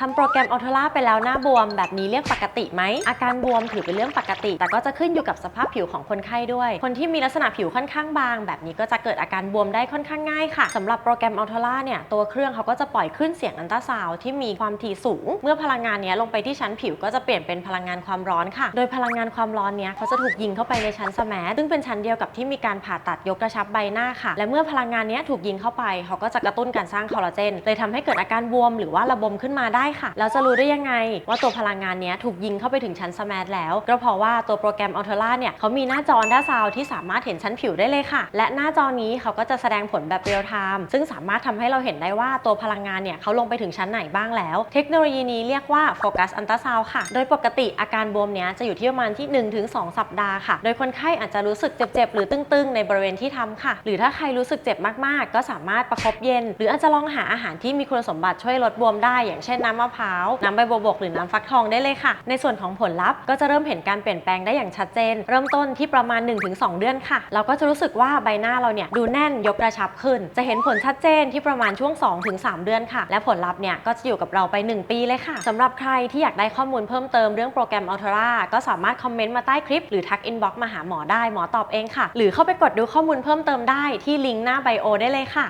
ทำโปรแกรมอัลท r ่าไปแล้วหน้าบวมแบบนี้เรียกปกติไหม อาการบวมถือเป็นเรื่องปกติ แต่ก็จะขึ้นอยู่กับสภาพผิวของคนไข้ด้วย คนที่มีลักษณะผิวค่อนข้างบาง แบบนี้ก็จะเกิดอาการบวมได้ค่อนข้างง่ายค่ะสำหรับโปรแกรมอัลท r ่าเนี่ยตัวเครื่องเขาก็จะปล่อยขึ้นเสียงอันตราซาวที่มีความถี่สูง เมื่อพลังงานนี้ลงไปที่ชั้นผิวก็จะเปลี่ยนเป็นพลังงานความร้อนค่ะ โดยพลังงานความร้อนเนี้ยเขาจะถูกยิงเข้าไปในชั้นสมสซึ่งเป็นชั้นเดียวกับที่มีการผ่าตัดยกกระชับใบหน้าค่ะ และเมื่อพลังงานนี้ถูกยิงเข้าไปเขาก็จะกระตุ้นการสร้างคอลลาเจนเลยทำให้เกิดอาการบวมหรือว่าระบมขึ้นมาได้ค่ะ แล้วจะรู้ได้ยังไงว่าตัวพลังงานนี้ถูกยิงเข้าไปถึงชั้นสแมสแล้ว ก็เพราะว่าตัวโปรแกรมอัลเท r ่าเนี่ยเขามีหน้าจออันดาซาวที่สามารถเห็นชั้นผิวได้เลยค่ะ และหน้าจอนี้เขาก็จะแสดงผลแบบเรียลไทม์ซึ่งสามารถทำให้เราเห็นได้ว่าตัวพลังงานเนี่ยเขาลงไปถึงชั้นไหนบ้างแล้ว เทคโนโลยีนี้เรียกว่าโฟกัสอันตราซาวค่ะ โดยปกติอาการบวมเนี้ยจะอยู่ที่ประมาณที่ 1-2 สัปดาห์ค่ะ โดยคนไข้อาจจะรู้สึกเจ็บๆ หรือตึงๆ ในบริเวณที่ทำค่ะ หรือถ้าใครรู้สึกเจ็บมากๆ ก็สามารถประคบเย็น หรืออาจจะลองหาอาหารที่มีคุณสมบัติช่วยลดบวมได้ อย่างเช่นน้ำำมะพร้าว น้ำใบบัวบกหรือน้ำฟักทองได้เลยค่ะ ในส่วนของผลลัพธ์ก็จะเริ่มเห็นการเปลี่ยนแปลงได้อย่างชัดเจน เริ่มต้นที่ประมาณ 1-2 เดือนค่ะ เราก็จะรู้สึกว่าใบหน้าเราเนี่ยดูแน่นยกกระชับขึ้น จะเห็นผลชัดเจนที่ประมาณช่วง 2-3 เดือนค่ะ และผลลัพธ์เนี่ยก็จะอยู่กับเราไป 1 ปีเลยค่ะสำหรับใครที่อยากได้ข้อมูลเพิ่มเติมเรื่องโปรแกรม Altera ก็สามารถคอมเมนต์มาใต้คลิปหรือทักอินบ็อกซ์มาหาหมอได้หมอตอบเองค่ะ หรือเข้าไปกดดูข้อมูลเพิ่มเติมได้ที่ลิงก์หน้าไบโอได้เลยค่ะ